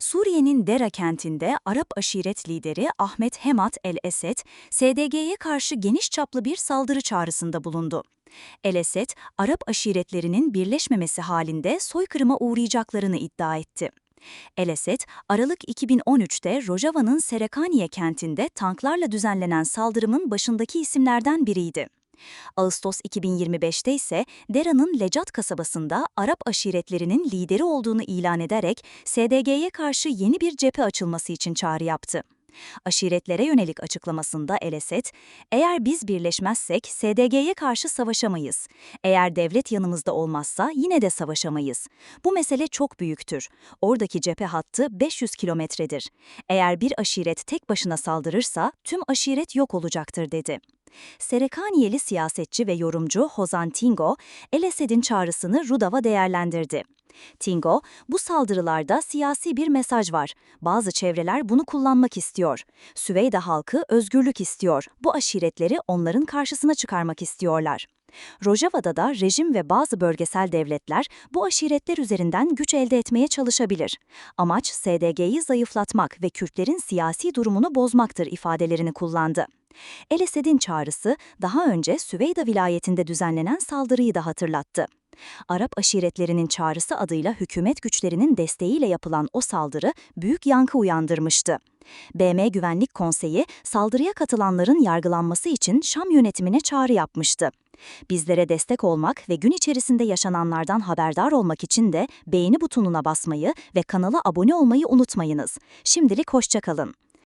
Suriye'nin Dera kentinde Arap aşiret lideri Ahmet Hemat el-Esed, SDG'ye karşı geniş çaplı bir saldırı çağrısında bulundu. El-Esed, Arap aşiretlerinin birleşmemesi halinde soykırıma uğrayacaklarını iddia etti. El-Esed, Aralık 2013'te Rojava'nın Serekaniye kentinde tanklarla düzenlenen saldırımın başındaki isimlerden biriydi. Ağustos 2025'te ise Dera'nın Lecat kasabasında Arap aşiretlerinin lideri olduğunu ilan ederek SDG'ye karşı yeni bir cephe açılması için çağrı yaptı. Aşiretlere yönelik açıklamasında El eğer biz birleşmezsek SDG'ye karşı savaşamayız. Eğer devlet yanımızda olmazsa yine de savaşamayız. Bu mesele çok büyüktür. Oradaki cephe hattı 500 kilometredir. Eğer bir aşiret tek başına saldırırsa tüm aşiret yok olacaktır dedi. Serekaniyeli siyasetçi ve yorumcu Hozan Tingo, El Esed'in çağrısını Rudav'a değerlendirdi. Tingo, bu saldırılarda siyasi bir mesaj var. Bazı çevreler bunu kullanmak istiyor. Süveyda halkı özgürlük istiyor. Bu aşiretleri onların karşısına çıkarmak istiyorlar. Rojava'da da rejim ve bazı bölgesel devletler bu aşiretler üzerinden güç elde etmeye çalışabilir. Amaç SDG'yi zayıflatmak ve Kürtlerin siyasi durumunu bozmaktır ifadelerini kullandı. El Esed'in çağrısı daha önce Süveyda vilayetinde düzenlenen saldırıyı da hatırlattı. Arap aşiretlerinin çağrısı adıyla hükümet güçlerinin desteğiyle yapılan o saldırı büyük yankı uyandırmıştı. BM Güvenlik Konseyi saldırıya katılanların yargılanması için Şam yönetimine çağrı yapmıştı. Bizlere destek olmak ve gün içerisinde yaşananlardan haberdar olmak için de beğeni butonuna basmayı ve kanala abone olmayı unutmayınız. Şimdilik hoşçakalın.